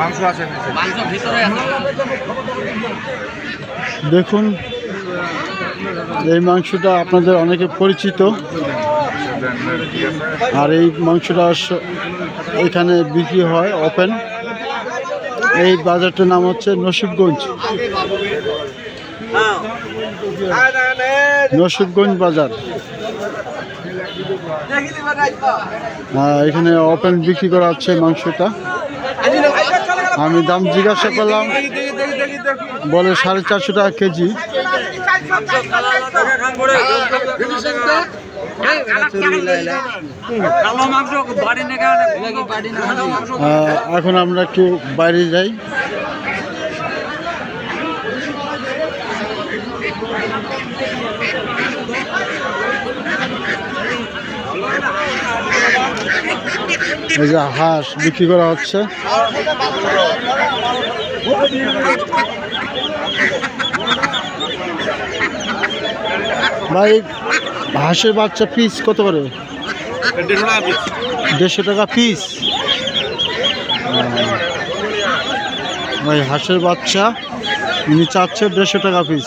মাংস আছে মাংস ভিতরে আছে? দেখুন এই মাংসটা আপনাদের অনেকে পরিচিত। আর এই মাংসটা এখানে বিক্রি হয় ওপেন। এই বাজারটার নাম হচ্ছে নসিবগঞ্জ। নসিবগঞ্জ বাজার। আহ, এখানে ওপেন বিক্রি করা হচ্ছে মাংসটা। আমি দাম জিজ্ঞাসা করলাম বলে সাড়ে চারশো টাকা কেজি। এখন আমরা একটু বাইরে যাই। এই যে হাঁস বিক্রি করা হচ্ছে। ভাই, হাঁসের বাচ্চা পিস কত করে? দেড়শো টাকা পিস ভাই, হাঁসের বাচ্চা, উনি চাচ্ছে দেড়শো টাকা পিস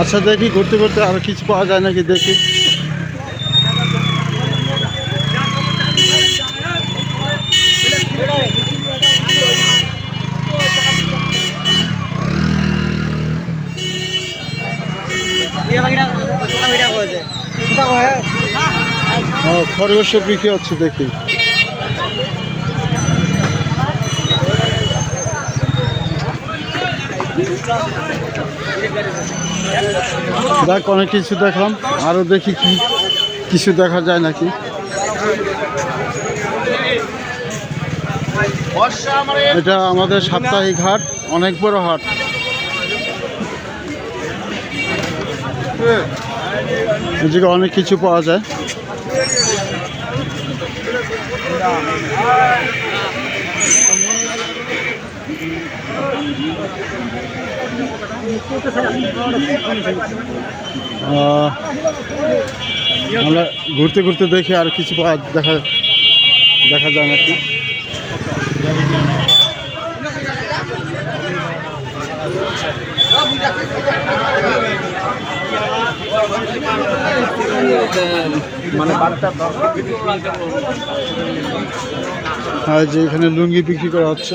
আচ্ছা দেখি ঘুরতে ঘুরতে আর কিছু পাওয়া যায় নাকি দেখি। ও খরগোশ বিক্রি হচ্ছে দেখি। দেখ অনেক কিছু দেখলাম। আরও দেখি কি কিছু দেখা যায় নাকি। এটা আমাদের সাপ্তাহিক হাট, অনেক বড় হাট। এদিকে অনেক কিছু পাওয়া যায়। আমরা ঘুরতে ঘুরতে দেখি আর কিছু দেখা দেখা যায় নাকি? মানে আর যে এখানে লুঙ্গি বিক্রি করা হচ্ছে।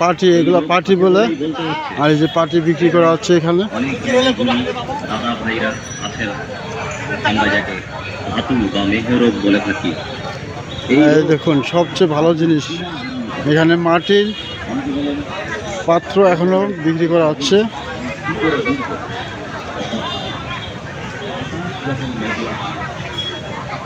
পার্টি এগুলো পার্টি বলে। আর এই যে পার্টি বিক্রি করা হচ্ছে এখানে। দেখুন, সবচেয়ে ভালো জিনিস। এখানে মাটির পাত্র এখনও বিক্রি করা হচ্ছে।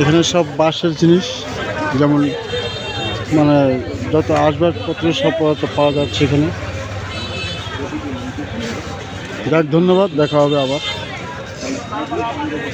এখানে সব বাঁশের জিনিস, যেমন মানে যত আসবাবপত্র সব পাওয়া যাচ্ছে এখানে। যাক, ধন্যবাদ, দেখা হবে আবার।